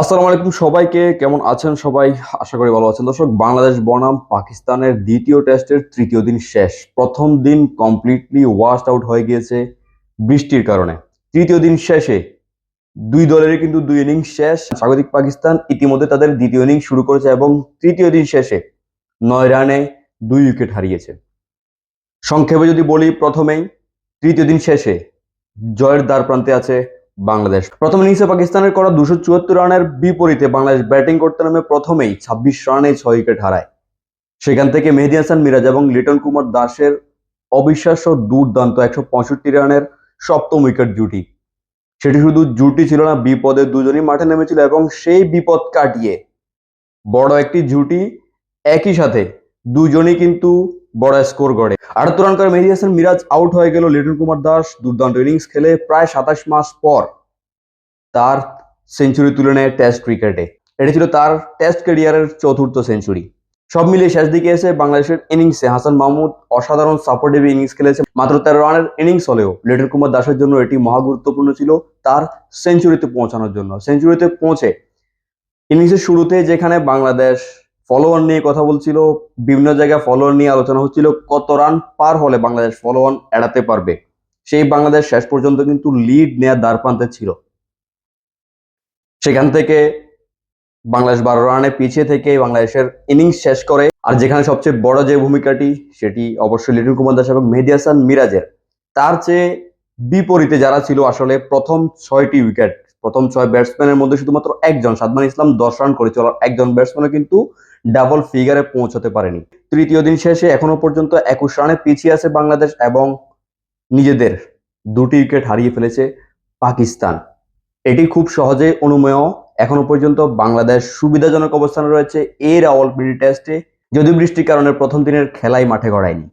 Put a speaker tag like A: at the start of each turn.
A: আসসালামু আলাইকুম সবাইকে, কেমন আছেন সবাই? আশা করি ভালো আছেন। দর্শক, বাংলাদেশ বনাম পাকিস্তানের দ্বিতীয় টেস্টের তৃতীয় দিন শেষ। প্রথম দিন কমপ্লিটলি ওয়াশড আউট হয়ে গিয়েছে বৃষ্টির কারণে। তৃতীয় দিন শেষে দুই দলেরই কিন্তু দুই ইনিংস শেষ। স্বাগতিক পাকিস্তান ইতিমধ্যে তাদের দ্বিতীয় ইনিংস শুরু করেছে এবং তৃতীয় দিন শেষে নয় রানে দুই উইকেট হারিয়েছে। সংক্ষেপে যদি বলি প্রথমেই, তৃতীয় দিন শেষে জয়ের দ্বার প্রান্তে আছে বাংলাদেশ। প্রথম ইনিংসে পাকিস্তানের করা দুশো চুয়াত্তর রানের বিপরীতে বাংলাদেশ ব্যাটিং করতে নামে প্রথমেই ছাব্বিশ রানে ছয় উইকেট হারায়। সেখান থেকে মেহেদি হাসান মিরাজ এবং লিটন কুমার দাসের অবিশ্বাস্য দুর্দান্ত একশো পঁয়ষট্টি রানের সপ্তম উইকেট জুটি। সেটি শুধু জুটি ছিল না, বিপদে দুজনই মাঠে নেমেছিল এবং সেই বিপদ কাটিয়ে বড় একটি জুটি একই সাথে দুজনই কিন্তু বড় স্কোর গড়ে। আটাত্তর রান করে মেহেদি হাসান মিরাজ আউট হয়ে গেল লিটন কুমার দাস। দুর্দান্ত ইনিংস খেলে প্রায় সাতাশ মাস পর তার সেঞ্চুরি তুলে নেয় টেস্ট ক্রিকেটে এটি ছিল তার টেস্ট ক্যারিয়ারের চতুর্থ সেঞ্চুরি সব মিলিয়ে শেষ দিকে এসে বাংলাদেশের ইনিংসে হাসান মাহমুদ অসাধারণ সাপোর্টিভ ইনিংস খেলেছে। মাত্র তেরো রানের ইনিংস হলেও লিটন কুমার দাসের জন্য এটি মহা গুরুত্বপূর্ণ ছিল তার সেঞ্চুরিতে পৌঁছানোর জন্য। সেঞ্চুরিতে পৌঁছে ইনিংসের শুরুতে যেখানে বাংলাদেশ ফলোয়ার নিয়ে কথা বলছিল, বিভিন্ন জায়গায় ফলোয়ার নিয়ে আলোচনা হচ্ছিল, কত রান পার হলে বাংলাদেশ ফলোয়ার এড়াতে পারবে? সেই বাংলাদেশ শেষ পর্যন্ত কিন্তু লিড নেয়ার দ্বার প্রান্তে ছিল। সেখান থেকে বাংলাদেশ বারো রানে পিছিয়ে থেকে বাংলাদেশের ইনিংস শেষ করে, আর যেখানে সবচেয়ে বড় যে ভূমিকাটি, সেটি অবশ্যই লিটন কুমার দাস এবং মেহেদি হাসান মিরাজের। তার চেয়ে বিপরীতে যারা ছিল, আসলে প্রথম ছয়টি উইকেট প্রথম ছয় ব্যাটসম্যানের মধ্যে শুধুমাত্র একজন, সাদমান ইসলাম দশ রান করেছিল একজন ব্যাটসম্যানও কিন্তু ডাবল ফিগারে পৌঁছতে পারেনি। তৃতীয় দিন শেষে এখনও পর্যন্ত একুশ রানে পিছিয়ে আছে বাংলাদেশ এবং নিজেদের দুটি উইকেট হারিয়ে ফেলেছে পাকিস্তান। এটি খুব সহজে অনুমেয়। এখনও পর্যন্ত বাংলাদেশ সুবিধাজনক অবস্থানে রয়েছে। এর রাওয়ালপিন্ডি টেস্টে যদিও বৃষ্টির কারণে প্রথম দিনের খেলাই মাঠে গড়ায়নি।